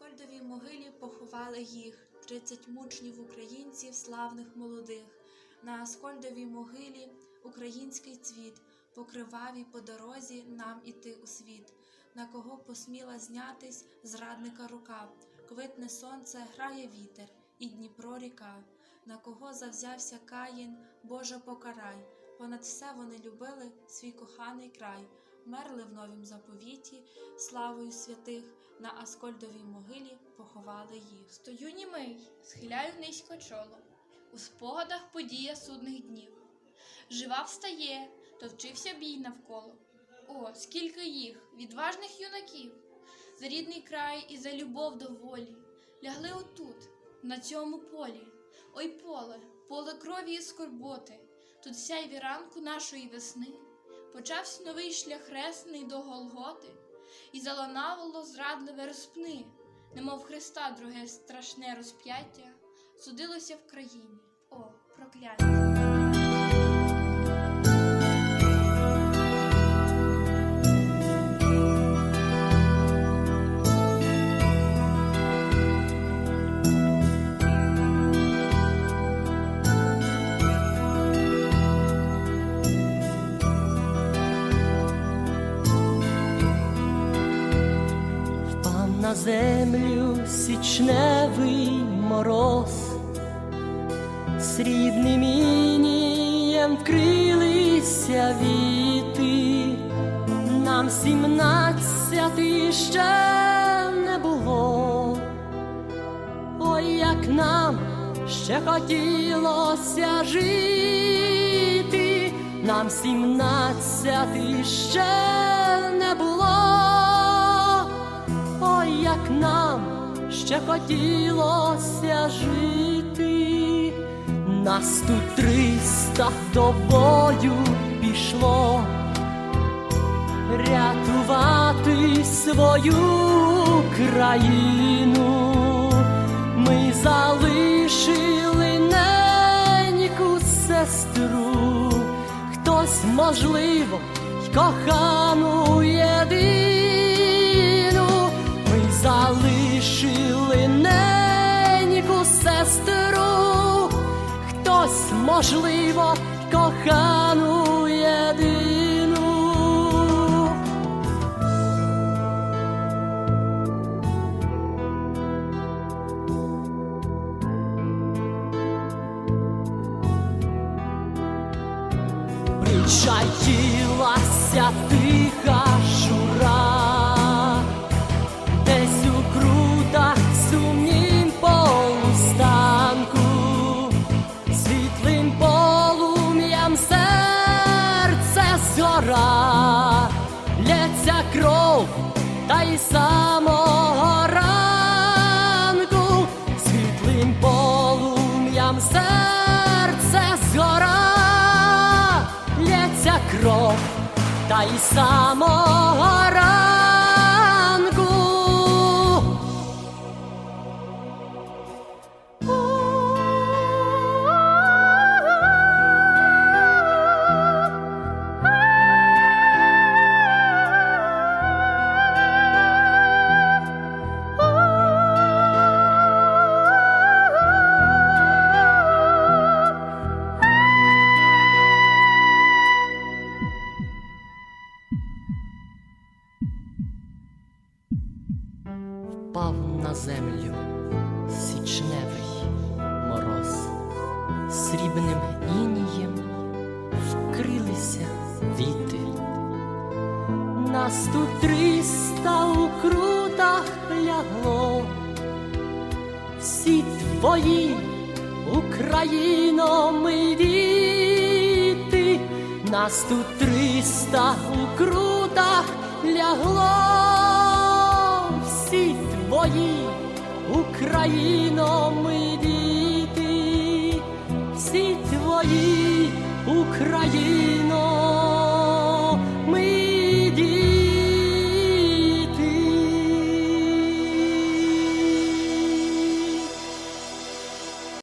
Аскольдовій могилі поховали їх, 30 мучнів українців, славних молодих. На Аскольдовій могилі український цвіт, по кривавій по дорозі нам іти у світ. На кого посміла знятись зрадника рука, квитне сонце, грає вітер, і Дніпро ріка. На кого завзявся Каїн, Боже покарай, понад все вони любили свій коханий край, мерли в новім заповіті, славою святих, на Аскольдовій могилі поховали їх. Стою німий, схиляю низько чоло, у спогадах подія судних днів. Жива встає, товчився бій навколо. О, скільки їх, відважних юнаків, за рідний край і за любов до волі, лягли отут, на цьому полі. Ой, поле, поле крові і скорботи, тут сяйві ранку нашої весни. Почався новий шлях хресний до Голготи, і залонавало зрадливе розпни, немов Христа друге страшне розп'яття, судилося в країні. О, прокляття! На землю січневий мороз, срібним інієм вкрилися віти, нам сімнадцяти ще не було, ой, як нам ще хотілося жити, нам сімнадцяти ще нам ще хотілося жити, нас тут триста до бою пішло, рятувати свою країну, ми залишили неньку сестру, хтось, можливо, й кохану єдину, залишили неньку сестру, хтось, можливо, кохану єдину. Причаїлася тиха жура, десь згора, лється кров, та й самого ранку, світлим полум'ям серце згора, лється кров, та й самого на землю. Січневий мороз, срібним інієм вкрилися віти. Нас тут триста у крутах лягло, всі твої Україно, ми діти, нас тут триста у крутах лягло, твої Україно, ми діти, всі твої Україно,